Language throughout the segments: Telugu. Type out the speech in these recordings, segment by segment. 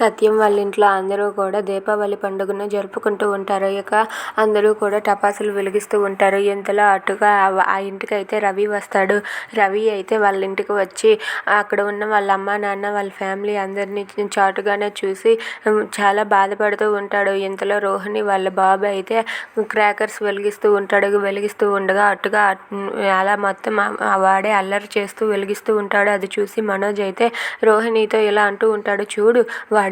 సత్యం వాళ్ళ ఇంట్లో అందరూ కూడా దీపావళి పండుగను జరుపుకుంటూ ఉంటారు. ఇక అందరూ కూడా టపాసులు వెలిగిస్తూ ఉంటారు. ఇంతలో అటుగా ఆ ఇంటికి అయితే రవి వస్తాడు. రవి అయితే వాళ్ళ ఇంటికి వచ్చి అక్కడ ఉన్న వాళ్ళ అమ్మ నాన్న వాళ్ళ ఫ్యామిలీ అందరినీ చాటుగానే చూసి చాలా బాధపడుతూ ఉంటాడు. ఇంతలో రోహిణి వాళ్ళ బాబు అయితే క్రాకర్స్ వెలిగిస్తూ ఉంటాడు. వెలిగిస్తూ ఉండగా అటుగా అలా మొత్తం వాడే అల్లరి చేస్తూ వెలిగిస్తూ ఉంటాడు. అది చూసి మనోజ్ అయితే రోహిణితో ఇలా అంటూ ఉంటాడు చూడు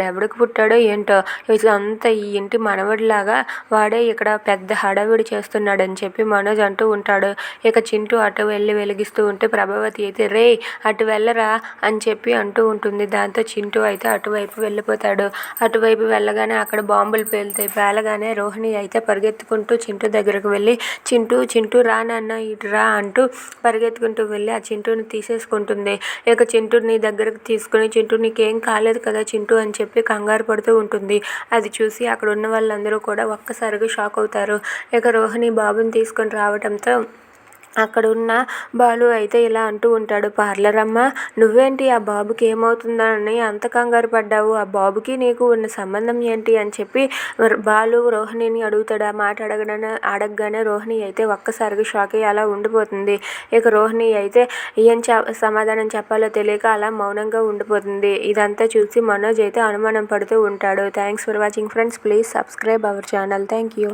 వాడెవడికి పుట్టాడో ఏంటో. ఇదంతా ఈ ఇంటి మనవడిలాగా వాడే ఇక్కడ పెద్ద హడావిడి చేస్తున్నాడని చెప్పి మనోజ్ అంటూ ఉంటాడు. ఇక చింటూ అటు వెళ్ళి వెలిగిస్తూ ఉంటే ప్రభావతి అయితే రే అటు వెళ్ళరా అని చెప్పి అంటూ ఉంటుంది. దాంతో చింటూ అయితే అటువైపు వెళ్ళిపోతాడు. అటువైపు వెళ్ళగానే అక్కడ బాంబులు పేలుతాయి. పేలగానే రోహిణి అయితే పరిగెత్తుకుంటూ చింటూ దగ్గరకు వెళ్ళి చింటూ చింటూ రా నాన్న ఇటు రా అంటూ పరిగెత్తుకుంటూ వెళ్ళి ఆ చింటూని తీసేసుకుంటుంది. ఇక చింటూని దగ్గరకు తీసుకుని చింటూ నీకేం కాలేదు కదా చింటూ అని చెప్పి కంగారు పడుతూ ఉంటుంది. అది చూసి అక్కడ ఉన్న వాళ్ళందరూ కూడా ఒక్కసారిగా షాక్ అవుతారు. ఇక రోహిణి బాబుని తీసుకొని రావడంతో అక్కడ ఉన్న బాలు అయితే ఇలా అంటూ ఉంటాడు పార్లర్ అమ్మ నువ్వేంటి? ఆ బాబుకి ఏమవుతుందని అంత కంగారు పడ్డావు? ఆ బాబుకి నీకు ఉన్న సంబంధం ఏంటి? అని చెప్పి బాలు రోహిణిని అడుగుతాడు. ఆ మాట అడగడానే అడగగానే రోహిణి అయితే ఒక్కసారిగా షాక్ అయ్యి అలా ఉండిపోతుంది. ఇక రోహిణి అయితే ఏం సమాధానం చెప్పాలో తెలియక అలా మౌనంగా ఉండిపోతుంది. ఇదంతా చూసి మనోజ్ అయితే అనుమానం పడుతూ ఉంటాడు. Thanks for watching friends please subscribe our channel thank you